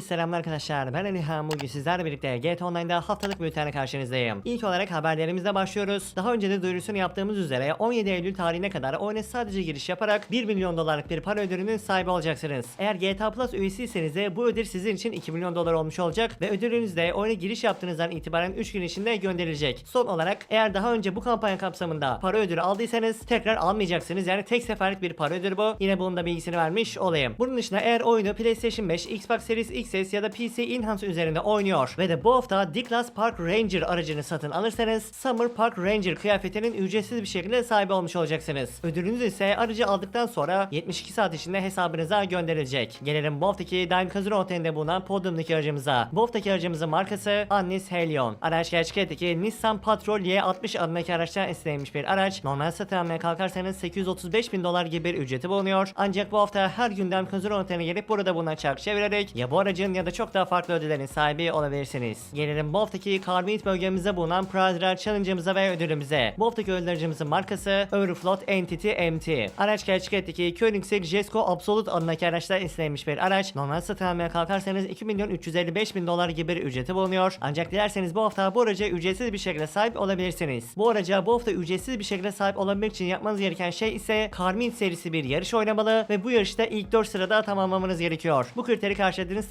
Herkese selamlar arkadaşlar. Ben Alihan. Bugün sizlerle birlikte GTA Online'da haftalık bültenle karşınızdayım. İlk olarak haberlerimizle başlıyoruz. Daha önce de duyurusunu yaptığımız üzere 17 Eylül tarihine kadar oyuna sadece giriş yaparak 1 milyon dolarlık bir para ödülünün sahibi olacaksınız. Eğer GTA Plus üyesiyseniz de bu ödül sizin için 2 milyon dolar olmuş olacak ve ödülünüz de oyuna giriş yaptığınızdan itibaren 3 gün içinde gönderilecek. Son olarak eğer daha önce bu kampanya kapsamında para ödülü aldıysanız tekrar almayacaksınız. Yani tek seferlik bir para ödülü bu. Yine bunun da bilgisini vermiş olayım. Bunun dışında eğer oyunu PlayStation 5, Xbox Series XS ya da PC Enhance üzerinde oynuyor ve de bu hafta D-Class Park Ranger aracını satın alırsanız Summer Park Ranger kıyafetinin ücretsiz bir şekilde sahibi olmuş olacaksınız. Ödülünüz ise aracı aldıktan sonra 72 saat içinde hesabınıza gönderilecek. Gelelim bu haftaki Dime Casino Otel'inde bulunan Podium'daki aracımıza. Bu haftaki aracımızın markası Annis Helion. Araç gerçekteki Nissan Patrol Y60 adındaki araçtan esinlenmiş bir araç. Normal satın almaya kalkarsanız 835 bin dolar gibi bir ücreti bulunuyor. Ancak bu hafta her gün Dime Otel'ine gelip burada bulunan çark çevirerek ya bu aracın ya da çok daha farklı ödüllerin sahibi olabilirsiniz. Gelelim bu haftaki Carbonite bölgemizde bulunan Pride Challenge'ımıza ve ödülümüze. Bu haftaki ödüllerimiz markası Euroflot Entity MT. Araç gerçekteki Koenigsegg Jesko Absolute adındaki araçtan esinlenmiş bir araç. Normal satın almaya kalkarsanız 2 milyon 355 bin dolar gibi bir ücreti bulunuyor. Ancak dilerseniz bu hafta bu araca ücretsiz bir şekilde sahip olabilirsiniz. Bu araca bu hafta ücretsiz bir şekilde sahip olabilmek için yapmanız gereken şey ise Carmine serisi bir yarış oynamalı ve bu yarışta ilk 4 sırada tamamlamanız gerekiyor. Bu kriteri karşıladığınız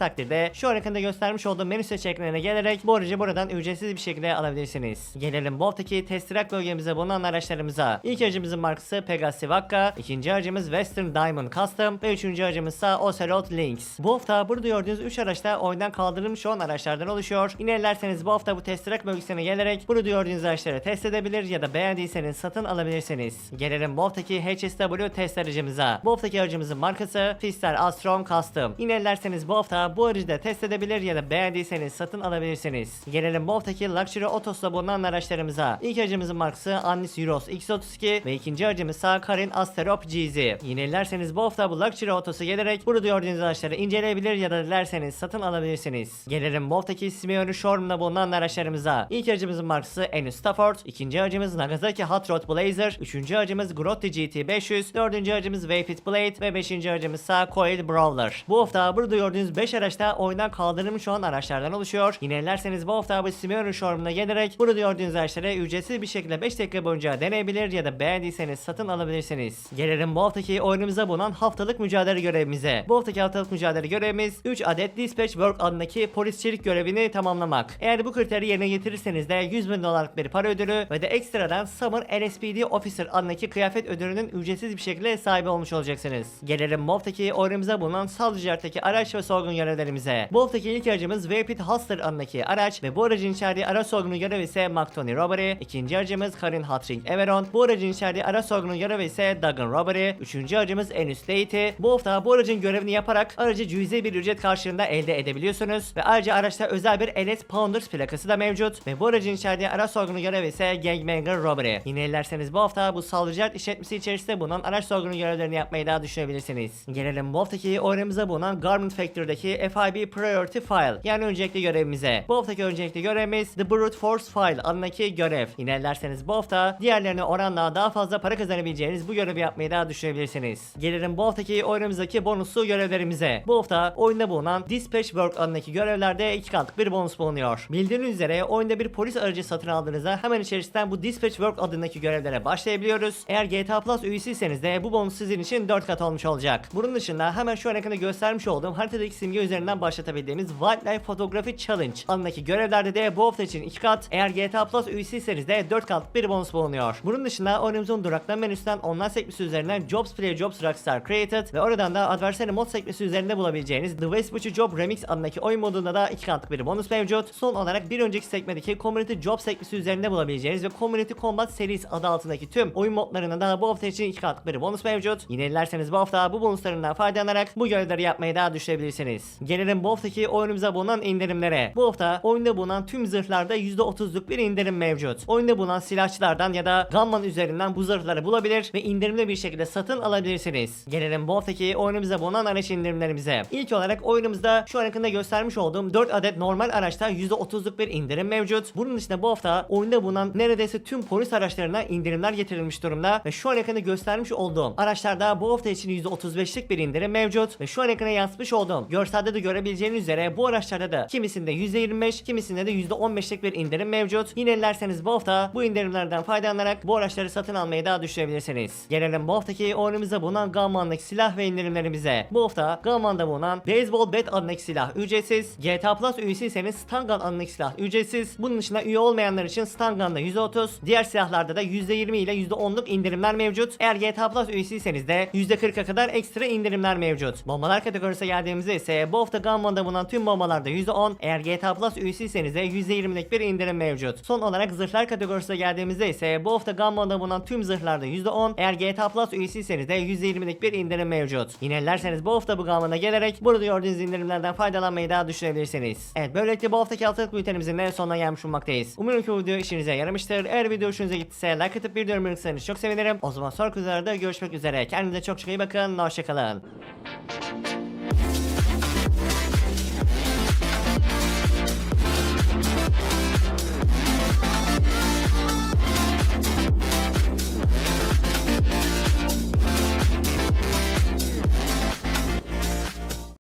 şu an ekranda göstermiş olduğum menü seçeneklerine gelerek bu aracı buradan ücretsiz bir şekilde alabilirsiniz. Gelelim bu haftaki test track bölgemize bulunan araçlarımıza. İlk aracımızın markası Pegasi Vakka, ikinci aracımız Western Diamond Custom ve üçüncü aracımız ise Ocelot Lynx. Bu hafta burada gördüğünüz 3 araçta oyundan kaldırılmış olan araçlardan oluşuyor. İlerlerseniz bu hafta bu test track bölgesine gelerek burada gördüğünüz araçları test edebilir ya da beğendiyseniz satın alabilirsiniz. Gelelim bu haftaki HSW test aracımıza. Bu haftaki aracımızın markası Fister Astrom Custom. İlerlerseniz bu hafta bu aracı da test edebilir ya da beğendiyseniz satın alabilirsiniz. Gelelim bu haftaki Luxury Autos'ta bulunan araçlarımıza. İlk aracımızın markası Annis Euros X32 ve ikinci aracımız ise Karin Asterop GZ. İlerlerseniz bu hafta bu Luxury Autos'a gelerek burada gördüğünüz araçları inceleyebilir ya da dilerseniz satın alabilirsiniz. Gelelim bu haftaki Simeone Showroom'da bulunan araçlarımıza. İlk aracımızın markası Enus Stafford, ikinci aracımız Nagasaki Hot Rod Blazer, üçüncü aracımız Grotti GT500, dördüncü aracımız Wayfit Blade ve beşinci aracımız ise Coil Brawler. Bu hafta burada gördüğünüz 5 araçta oyundan kaldırılmış olan araçlardan oluşuyor. Yinelerseniz bu hafta bu Simeone Showroom'una gelerek burada gördüğünüz araçları ücretsiz bir şekilde 5 dakika boyunca deneyebilir ya da beğendiyseniz satın alabilirsiniz. Gelelim bu haftaki oyunumuza bulunan haftalık mücadele görevimize. Bu haftaki haftalık mücadele görevimiz 3 adet Dispatch Work adındaki polisçilik görevini tamamlamak. Eğer bu kriteri yerine getirirseniz de 100 bin dolarlık bir para ödülü ve de ekstradan Summer LSPD Officer adındaki kıyafet ödülünün ücretsiz bir şekilde sahibi olmuş olacaksınız. Gelelim bu haftaki oyunumuza bulunan Salcıcart'taki araç ve sorgun görevlerimize. Bu haftaki ilk aracımız Vapid Hustler adındaki araç ve bu aracın içerdiği araç sorgunu görevi ise McTony Robbery. İkinci aracımız Karin Hatring Everon. Bu aracın içerdiği araç sorgunu görevi ise Duggan Robbery. Üçüncü aracımız Enus Leite. Bu hafta bu aracın görevini yaparak aracı cüzi bir ücret karşılığında elde edebiliyorsunuz ve ayrıca araçta özel bir LS Pounders plakası da mevcut ve bu aracın içerdiği araç sorgunu görevi ise Gangbanger Robbery. Yine ilerseniz bu hafta bu saldırıcılar işletmesi içerisinde bulunan araç sorgunu görevlerini yapmayı daha düşünebilirsiniz. Gelelim bu haftaki oyunumuza bulunan Garment Factory'daki FIB Priority File yani öncelikli görevimize. Bu haftaki öncelikli görevimiz The Brute Force File adındaki görev. Yine ilerseniz bu hafta diğerlerine oranla daha fazla para kazanabileceğiniz bu görevi yapmayı daha düşünebilirsiniz. Gelelim bu haftaki oyunumuzdaki bonuslu görevlerimize. Bu hafta oyunda bulunan Dispatch Work adındaki görevlerde iki katlık bir bonus bulunuyor. Bildiğiniz üzere oyunda bir polis aracı satın aldığınızda hemen içerisinden bu Dispatch Work adındaki görevlere başlayabiliyoruz. Eğer GTA Plus üyesiyseniz de bu bonus sizin için 4 kat olmuş olacak. Bunun dışında hemen şu an ekranda göstermiş olduğum haritadaki simge üzerinden başlatabildiğimiz Wildlife Photography Challenge adındaki görevlerde de bu hafta için 2 kat, eğer GTA Plus üyesiyseniz de 4 katlık bir bonus bulunuyor. Bunun dışında oyunumuzun duraklama menüsünden online sekmesi üzerinden Jobs Play Jobs Rockstar Created ve oradan da Adversary mod sekmesi üzerinde bulabileceğiniz The Westbury Job Remix adındaki oyun modunda da 2 katlık bir bonus mevcut. Son olarak bir önceki sekmedeki Community Job sekmesi üzerinde bulabileceğiniz ve Community Combat Series adı altındaki tüm oyun modlarına da bu hafta için 2 katlık bir bonus mevcut. Yine bu hafta bu bonuslarından faydalanarak bu görevleri yapmayı daha düşürebilirsiniz. Gelelim bu haftaki oyunumuza bulunan indirimlere. Bu hafta oyunda bulunan tüm zırhlarda %30'luk bir indirim mevcut. Oyunda bulunan silahçılardan ya da Gunman üzerinden bu zırhları bulabilir ve indirimli bir şekilde satın alabilirsiniz. Gelelim bu haftaki oyunumuza bulunan araç indirimlerimize. İlk olarak oyunumuzda şu an yakında göstermiş olduğum 4 adet normal araçta %30'luk bir indirim mevcut. Bunun dışında bu hafta oyunda bulunan neredeyse tüm polis araçlarına indirimler getirilmiş durumda ve şu an yakında göstermiş olduğum araçlarda bu hafta için %35'lik bir indirim mevcut ve şu an ekrana yansıtmış olduğum görselde araçlarda da görebileceğiniz üzere bu araçlarda da kimisinde %25 kimisinde de %15'lik bir indirim mevcut. Yine dilerseniz bu hafta bu indirimlerden faydalanarak bu araçları satın almayı daha düşürebilirsiniz. Gelelim bu haftaki oyunumuzda bulunan Gamman'daki silah ve indirimlerimize. Bu hafta Gamman'da bulunan Baseball Bat adındaki silah ücretsiz. GTA Plus üyesiyseniz Stun Gun adındaki silah ücretsiz. Bunun dışında üye olmayanlar için Stun Gun'da %30, diğer silahlarda da %20 ile %10'luk indirimler mevcut. Eğer GTA Plus üyesiyseniz de %40'a kadar ekstra indirimler mevcut. Bombalar kategorisine geldiğimizde ise bu hafta Gamman'da bulunan tüm bombalarda %10, eğer GTA Plus üyesiyseniz de %20'lik bir indirim mevcut. Son olarak zırhlar kategorisine geldiğimizde ise bu hafta Gamman'da bulunan tüm zırhlarda %10, eğer GTA Plus üyesiyseniz de %20'lik bir indirim mevcut. Yine dilerseniz bu hafta bu Gamman'a gelerek burada gördüğünüz indirimlerden faydalanmayı daha düşünebilirsiniz. Evet böylelikle bu haftaki haftalık bültenimizin en sonuna gelmiş bulunmaktayız. Umarım ki bu video işinize yaramıştır. Eğer video hoşunuza gittiyse like atıp bir yorum bırakırsanız çok sevinirim. O zaman sonraki videolarda görüşmek üzere. Kendinize çok çok iyi bakın. Hoşçakalın.